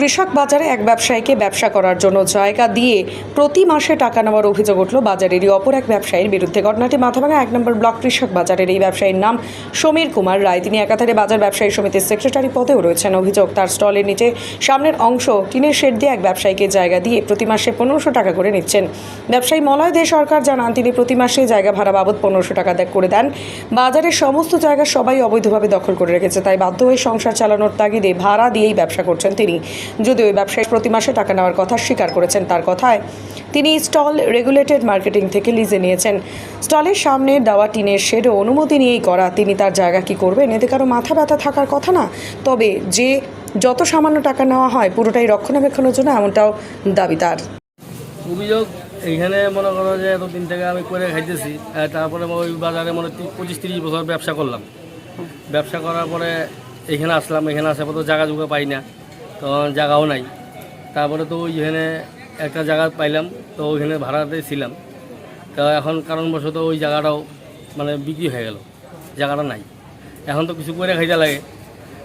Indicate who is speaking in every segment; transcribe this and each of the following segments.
Speaker 1: কৃষক বাজারে এক ব্যবসায়ীকে ব্যবসা করার জন্য জায়গা দিয়ে প্রতি মাসে টাকা নেওয়ার অভিযোগ উঠল বাজারেরই অপর এক ব্যবসায়ীর বিরুদ্ধে। ঘটনাটি মাথাভাঙা এক নম্বর ব্লক কৃষক বাজারের এই ব্যবসায়ীর নাম সমীর কুমার রায়। তিনি একাধারে বাজার ব্যবসায়ী সমিতির সেক্রেটারি পদেও রয়েছেন। অভিযোগ, তার স্টলের নিচে সামনের অংশ টিনের শেড দিয়ে এক ব্যবসায়ীকে জায়গা দিয়ে প্রতি মাসে পনেরোশো টাকা করে নিচ্ছেন। ব্যবসায়ী মলয় দে সরকার জানান, তিনি প্রতি মাসে জায়গা ভাড়া বাবদ পনেরোশো টাকা দেয় করে দেন। বাজারের সমস্ত জায়গা সবাই অবৈধভাবে দখল করে রেখেছে, তাই বাধ্য হয়ে সংসার চালানোর তাগিদে ভাড়া দিয়েই ব্যবসা করছেন তিনি। যদিও ওই ব্যবসায়ী প্রতি মাসে টাকা নেওয়ার কথা স্বীকার করেছেন তার কথায়। তিনি স্টল রেগুলেটেড মার্কেটিং থেকে লিজে নিয়েছেন। স্টলের সামনে দেওয়া টিনের শেডও অনুমতি নিয়েই করা, তিনি তার জায়গা কি করবেন? এতে কারও মাথা ব্যথা থাকার কথা না। তবে যে যত সামান্য টাকা নেওয়া হয়, পুরোটাই রক্ষণাবেক্ষণের জন্য এমনটাও দাবি তার।
Speaker 2: অভিযোগ, এইখানে মনে করো যে এতদিন থেকে আমি করে খাইতেছি তারপরে ওই বাজারে মনে পঁচিশ তিরিশ বছর ব্যবসা করলাম। ব্যবসা করার পরে এখানে আসলাম, এখানে আসার পর তো জায়গা জুগা পাই না। তো জায়গাও নাই। তারপরে তো ওইখানে একটা জায়গা পাইলাম, তো ওইখানে ভাড়াতে ছিলাম। তো এখন কারণবশত ওই জায়গাটাও মানে বিক্রি হয়ে গেল, জায়গাটা নাই। এখন তো কিছু করে খাইতে লাগে।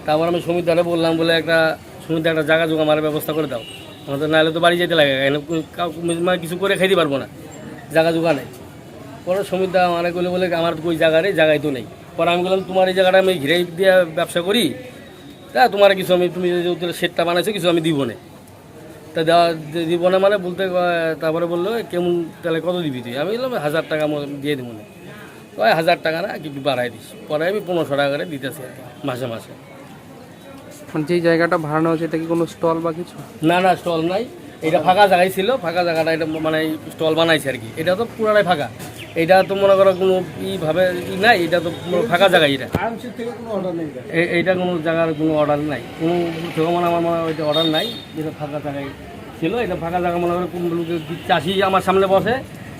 Speaker 2: তারপর আমি সমিতারে বললাম, বলে একটা সমিতা একটা জায়গা জোগা মারার ব্যবস্থা করে দাও। আমাদের নাহলে তো বাড়ি যেতে লাগে মানে কিছু করে খাইতে পারব না, জায়গা জোগা নেই পরে সমিতা মানে করলে বলে আমার ওই জায়গারে জায়গায় তো নেই। পরে আমি বললাম, তোমার এই জায়গাটা আমি ঘিরে দিয়ে ব্যবসা করি তা তোমার কিছু আমি তুমি যে সেটটা বানাইছো কিছু আমি দিব না। তা দেওয়া দিব না মানে বলতে তারপরে বলল কেমন তাহলে কত দিবি তুই? আমি বললাম হাজার টাকা দিয়ে দেবো না। ওই হাজার টাকা না কি বাড়াই দিস। পরে আমি পনেরোশো টাকা করে দিতেছি আর মাসে মাসে।
Speaker 3: যেই জায়গাটা ভাড়া নেওয়া হচ্ছে এটা কি কোনো স্টল বা কিছু?
Speaker 2: না না স্টল নাই। এটা ফাঁকা জায়গায় ছিল ফাঁকা জায়গাটা এটা মানে স্টল বানাইছে আর কি। এটা তো পুরাটাই ফাঁকা। এটা তো মনে করো কোনো ইভাবে ই নাই, এটা তো ফাঁকা জায়গা এটা। এইটা কোনো জায়গার কোনো অর্ডার নাই। কোনো থেকে মানে আমার মনে হয় অর্ডার নাই, যেটা ফাঁকা জায়গায় ছিল, এটা ফাঁকা জায়গা মনে করো কোনো লোকের চাষি আমার সামনে বসে,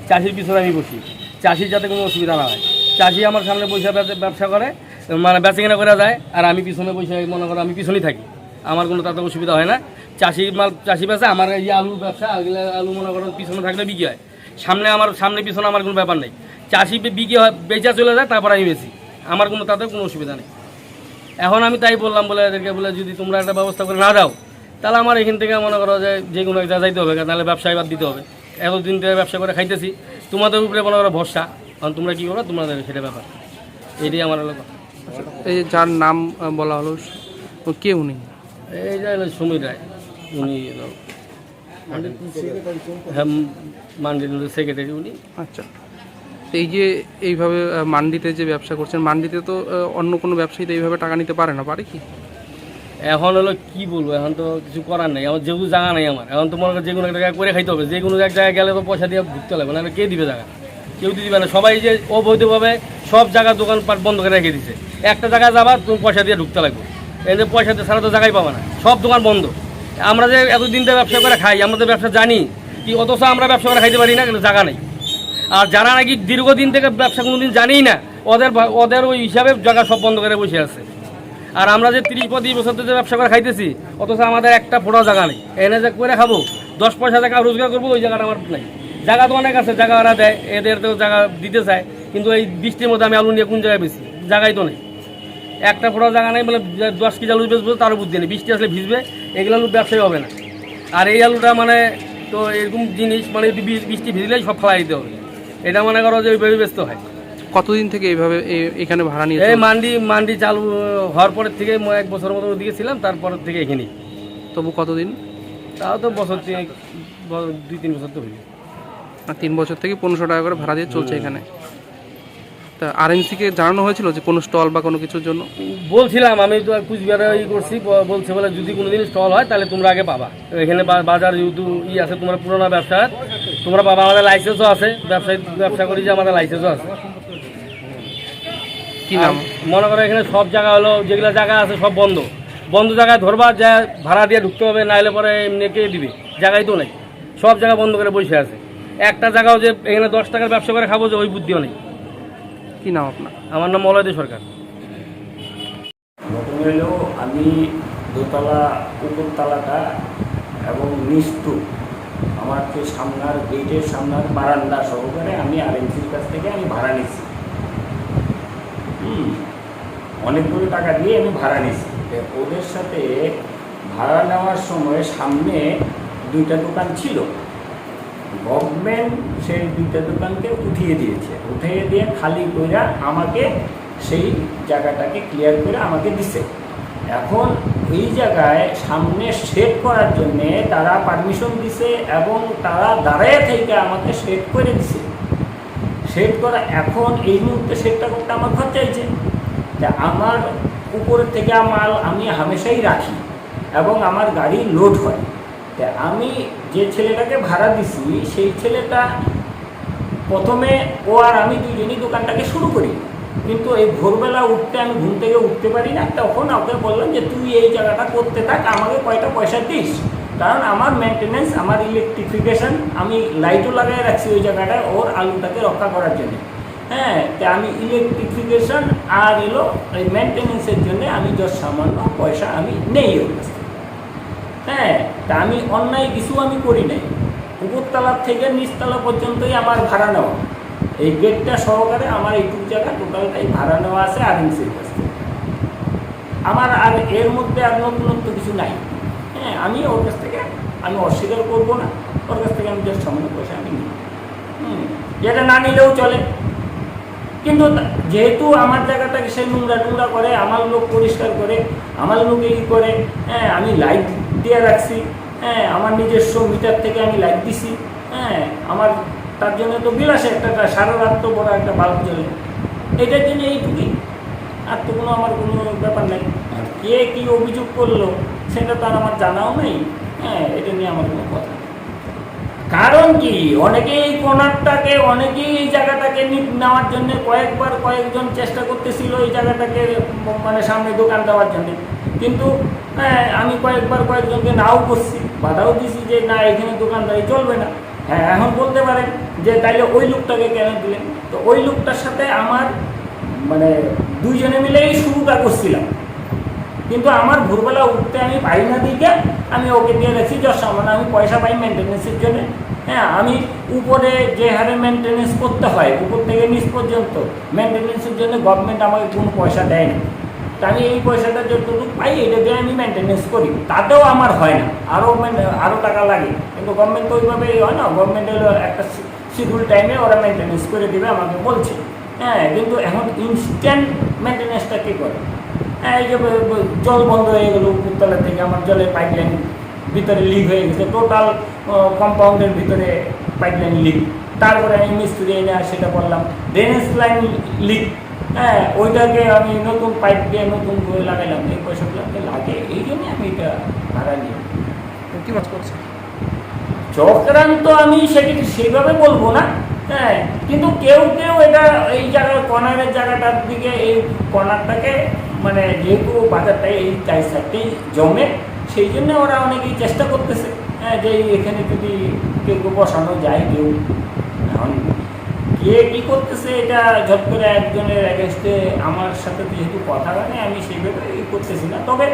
Speaker 2: চাষির পিছনে আমি বসি। চাষির যাতে কোনো অসুবিধা না হয়। চাষি আমার সামনে বসে ব্যবসা- করে মানে বেচা কেনা করা যায়, আর আমি পিছনে বসে মনে করো আমি পিছনেই থাকি। আমার কোনো তাতে অসুবিধা হয় না। চাষি মাল চাষি ব্যবসা আমার এই আলুর ব্যবসা, আলু মনে করো পিছনে থাকলে বিক্রি হয়। সামনে আমার সামনে পিছনে আমার কোনো ব্যাপার নেই। চাষি বে- বিক্রি হয় বেচা চলে যায় তারপর আমি বেশি আমার কোনো তাতে কোনো অসুবিধা নেই। এখন আমি তাই বললাম বলে এদেরকে বলে যদি তোমরা একটা ব্যবস্থা করে না দাও তাহলে আমার এখান থেকে মনে করো যে যে কোনো একটা যাইতে হবে নাহলে ব্যবসায় বাদ দিতে হবে। এতদিন থেকে ব্যবসা করে খাইতেছি। তোমাদের উপরে মনে করো ভরসা। কারণ তোমরা কী করো তোমাদের সেটা ব্যাপার। এটাই আমার হলো কথা।
Speaker 3: এই যার নাম বলা হলো কে উনি?
Speaker 2: এই যে সমীর রায়। উনি হ্যাঁ মান্ডির সেক্রেটারি উনি।
Speaker 3: আচ্ছা। এই যে এইভাবে মান্ডিতে যে ব্যবসা করছেন মান্ডিতে তো অন্য কোনো ব্যবসায়ী তো এইভাবে টাকা নিতে পারে না পারে কি?
Speaker 2: এখন হলো কি বলব এখন তো কিছু করার নেই। আমার যেহেতু জায়গা নেই আমার। এখন তো মনে করো যে কোনো একটা জায়গায় করে খাইতে হবে। যে কোনো এক জায়গায় গেলে তো পয়সা দিয়ে ঢুকতে লাগবে না কে দিবে জায়গা? কেউ দিবে না। সবাই যে অবৈধভাবে সব জায়গা দোকানপাট বন্ধ করে রেখে দিছে। একটা জায়গায় যাবা তুমি পয়সা দিয়ে ঢুকতে লাগবে। এই যে পয়সা দিয়ে ছাড়া তো জায়গায় পাবে না। সব দোকান বন্ধ। আমরা যে এতদিন ধরে ব্যবসা করে খাই, আমরা তো ব্যবসা জানি কি, অথচ আমরা ব্যবসা করে খাইতে পারি না, কিন্তু জায়গা নেই। আর যারা নাকি দীর্ঘদিন থেকে ব্যবসা কোনোদিন জানিই না, ওদের ওদের ওই হিসাবে জায়গা সব বন্ধ করে বসে আছে। আর আমরা যে তিরিশ পঁয়ত্রিশ বছর যে ব্যবসা করে খাইতেছি, অথচ আমাদের একটা ফোটাও জায়গা নেই। এনে যে করে খাব, দশ পয়সা টাকা রোজগার করব, ওই জায়গাটা আমার নাই। জায়গা তো অনেক আছে, জায়গা ওরা দেয়, এদের তো জায়গা দিতে চায়, কিন্তু এই বৃষ্টির মধ্যে আমি আলু নিয়ে কোন জায়গায় বেশি? জায়গাই তো নেই। একটা ফোটাও জায়গা নেই বলে দশ কেজি আলু বেচবো তারও বুদ্ধি নেই। বৃষ্টি আসলে ভিজবে এগুলো আলু ব্যবসায়ী হবে না। আর এই আলুটা মানে তো এরকম জিনিস মানে বৃষ্টি ভিজলেই সব ফেলাই দিতে হবে। এটা মনে করো যে ওইভাবে ব্যস্ত হয়।
Speaker 3: কতদিন থেকে এইভাবে এখানে ভাড়া নিয়ে
Speaker 2: এই মান্ডি মান্ডি চালু হওয়ার পরের থেকে মই এক বছর মতো ওদিকে ছিলাম তারপরের থেকে এখানেই
Speaker 3: তবু কতদিন?
Speaker 2: তাও তো বছর দুই তিন বছর তো
Speaker 3: না তিন বছর থেকে পনেরোশো টাকা করে ভাড়া দিয়ে চলছে এখানে। তা আরএমসিকে জানানো হয়েছিল যে কোনো স্টল বা কোনো কিছুর জন্য?
Speaker 2: বলছিলাম আমি তো কুচবিহারে ই করছি বলছে বলে যদি কোনোদিন স্টল হয় তাহলে তোমরা আগে পাবা। এখানে বাজার যেহেতু ই আছে তোমার পুরোনো ব্যবসা তোমরা পাবা আমাদের লাইসেন্সও আছে ব্যবসায়ী ব্যবসা করি যে আমাদের লাইসেন্সও আছে।
Speaker 3: কি নাম?
Speaker 2: মনে করো এখানে সব জায়গা হলো যেগুলো জায়গা আছে সব বন্ধ। বন্ধ জায়গায় ধরবা যা ভাড়া দিয়ে ঢুকতে হবে না হলে পরে এমনি কে দিবে? জায়গায় তো নেই। সব জায়গা বন্ধ করে বসে আছে। একটা জায়গাও যে এখানে দশ টাকার ব্যবসা করে খাব যে ওই বুদ্ধিও নেই।
Speaker 3: কি নাম আপনার?
Speaker 2: আমার নাম মলয় দে সরকার
Speaker 4: হলো আমি দোতলা, উপরতলাটা এবং নিস্তু আমার যে সামনার গেটের সামনার বারান্দা সহকারে আমি আরএমসির কাছ থেকে আমি ভাড়া হুম, অনেকগুলো টাকা দিয়ে আমি ভাড়া নিচ্ছি। তো ওদের সাথে ভাড়া নেওয়ার সময় সামনে দুইটা দোকান ছিল। গভর্নমেন্ট সেই দুইটা দোকানকে উঠিয়ে দিয়েছে। উঠিয়ে দিয়ে খালি করে আমাকে সেই জায়গাটাকে ক্লিয়ার করে আমাকে দিছে। এখন এই জায়গায় সামনে শেড করার জন্যে তারা পারমিশন দিছে এবং তারা দাঁড়ায় থেকে আমাকে সেট করে দিছে। সেট করা এখন এই মুহূর্তে সেটটা করতে আমার খরচ চাইছে তা আমার উপরের থেকে মাল আমি হামেশাই রাখি এবং আমার গাড়ি লোড হয়। তা আমি যে ছেলেটাকে ভাড়া দিছি, সেই ছেলেটা প্রথমে ও আর আমি দুজনই দোকানটাকে শুরু করি। কিন্তু এই ভোরবেলা উঠতে আমি ঘুম থেকে উঠতে পারি না। তখন ওকে বললাম যে, তুই এই জায়গাটা করতে থাক, আমাকে কয়টা পয়সা দিস। কারণ আমার মেনটেনেন্স আমার ইলেকট্রিফিকেশন আমি লাইটও লাগাই রাখছি ওই জায়গাটায়, ওর আলুটাকে রক্ষা করার জন্য। হ্যাঁ তা আমি ইলেকট্রিফিকেশন আর এলো, এই মেনটেনেন্সের জন্য আমি যত সামান্য পয়সা আমি নেই ওর কাছ হ্যাঁ তা আমি অন্যায় কিছু আমি করি নাই। উপরতলার থেকে নিচতলা পর্যন্তই আমার ভাড়া নেওয়া। এই গেটটা সহকারে আমার এইটুকু জায়গা টোটালটাই ভাড়া নেওয়া আছে আরএমসির কাছ থেকে আমার আর এর মধ্যে আর নতুনত্ব কিছু নাই। হ্যাঁ আমি ওর কাছ থেকে আমি অস্বীকার করব না ওর কাছ থেকে আমি জাস্ট সামান্য পয়সা আমি নিই হুম, যেটা না নিলেও চলে। কিন্তু যেহেতু আমার জায়গাটাকে সে নোংরা টুংরা করে আমার লোক পরিষ্কার করে আমার লোক এই করে হ্যাঁ আমি লাইট দিয়ে রাখছি। হ্যাঁ আমার নিজস্ব মিটার থেকে আমি লাইট দিছি। হ্যাঁ আমার তার জন্য তো বিল আসে একটা সারা রাত তো বড় একটা বাল্ব জ্বলে। এটার জন্য এইটুকুই। আর তো কোনো আমার কোনো ব্যাপার নেই। কে কী অভিযোগ করল, সেটা তো আর আমার জানাও নেই। হ্যাঁ এটা নিয়ে আমার কোনো কথা কারণ কি? অনেকেই এই কর্নারটাকে অনেকেই এই জায়গাটাকে নেওয়ার জন্য কয়েকবার কয়েকজন চেষ্টা করতেছিল এই জায়গাটাকে মানে সামনে দোকান দেওয়ার জন্য। কিন্তু হ্যাঁ, আমি কয়েকবার কয়েকজনকে নাও করছি বাধাও দিছি যে না এখানে দোকানদারি চলবে না। হ্যাঁ এখন বলতে পারেন যে তাইলে ওই লোকটাকে কেন দিলেন? তো ওই লোকটার সাথে আমার মানে দুইজনে মিলেই শুরুটা করছিলাম। কিন্তু আমার ভোরবেলা উঠতে আমি পাই না দিকে আমি ওকে দিয়ে রেখেছি যা সামান্য আমি পয়সা পাই মেনটেন্যান্সের জন্য। হ্যাঁ আমি উপরে যে হারে মেনটেন্যান্স করতে হয় উপর থেকে নিচ পর্যন্ত মেনটেন্যান্সের জন্য গভর্নমেন্ট আমাকে কোনো পয়সা দেয় না। আমি এই পয়সাটা যতটুকু পাই, এটা দিয়ে আমি মেনটেন্যান্স করি। তাতেও আমার হয় না। আরও আরও টাকা লাগে। কিন্তু গভর্নমেন্ট তো ওইভাবে হয় না। গভর্নমেন্ট হলো একটা শিডিউল টাইমে ওরা মেনটেন্যান্স করে দেবে আমাকে বলছে। হ্যাঁ কিন্তু এখন ইনস্ট্যান্ট মেনটেন্যান্সটা কী করে? হ্যাঁ এই যে জল বন্ধ হয়ে গেল উপরতলা থেকে, আমার জলের পাইপলাইন ভিতরে লিক হয়ে গেছে। টোটাল কম্পাউন্ডের ভিতরে পাইপলাইন লিক তারপরে আমি মিস্ত্রি এনে সেটা বললাম ড্রেনেজ লাইন লিক হ্যাঁ ওইটাকে আমি নতুন পাইপ দিয়ে নতুন করে লাগাইলাম। এই পয়সাগুলো লাগে এই জন্য আমি এটা ভাড়া নিই
Speaker 3: কি মাছ করছে?
Speaker 4: চক্রান্ত আমি সেটিকে সেভাবে বলব না হ্যাঁ কিন্তু কেউ কেউ এটা এই জায়গার কর্নারের জায়গাটার দিকে এই কর্নারটাকে মানে যেহেতু বাজারটা এই চাই সাইডটাই জমে সেই জন্য ওরা অনেকেই চেষ্টা করতেছে হ্যাঁ যে এখানে যদি কেউ কেউ বসানো যায় কেউ এখন কে কী করতেছে এটা ঝট করে একজনের অ্যাগেনস্টে আমার সাথে যেহেতু কথা না, আমি সেইভাবে ই করতেছি না। তবে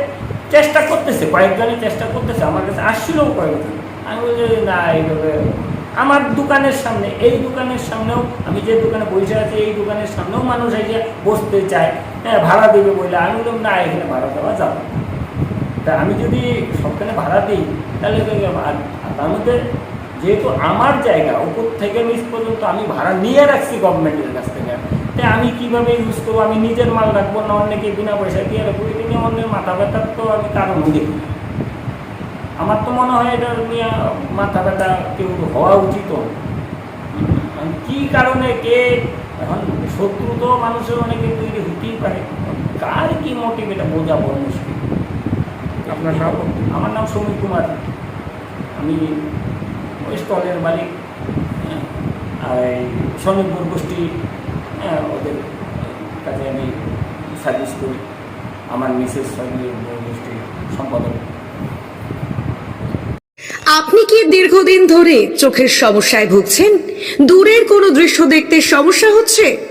Speaker 4: চেষ্টা করতেছে কয়েকজনই চেষ্টা করতেছে আমার কাছে আসছিলও কয়েকজন। আমি বলছি না এইভাবে আমার দোকানের সামনে এই দোকানের সামনেও আমি যে দোকানে বসে আছি এই দোকানের সামনেও মানুষ এসে বসতে চায় হ্যাঁ ভাড়া দেবে বলে। আমি বললাম না এখানে ভাড়া দেওয়া যাবে। তা আমি যদি সবখানে ভাড়া দিই তাহলে আর তার মধ্যে যেহেতু আমার জায়গা উপর থেকে নিচ পর্যন্ত আমি ভাড়া নিয়ে রাখছি গভর্নমেন্টের কাছ থেকে। তাই আমি কীভাবে ইউজ করব? আমি নিজের মাল রাখব না অন্যকে বিনা পয়সা দিয়ে রাখব? এটা নিয়ে অন্যের মাথা ব্যথার তো আমি কারণ দেখি। আমার তো মনে হয় এটা নিয়ে মাথা ব্যথা কেউ হওয়া উচিত। কি কারণে কে? এখন শত্রু তো মানুষের অনেকে তৈরি হতেই পারে। কার কি মোটিভ এটা বোঝা বড় মুশকিল।
Speaker 3: আপনার নাম?
Speaker 4: আমার নাম সমীর কুমার। আমি ওই স্টলের মালিক। স্বনির্ভর গোষ্ঠী ওদের কাছে আমি সার্ভিস করি। আমার মিসেস স্বনির্ভর গোষ্ঠীর সম্পাদক।
Speaker 1: আপনি কি দীর্ঘদিন ধরে চোখের সমস্যায় ভুগছেন? দূরের কোনো দৃশ্য দেখতে সমস্যা হচ্ছে?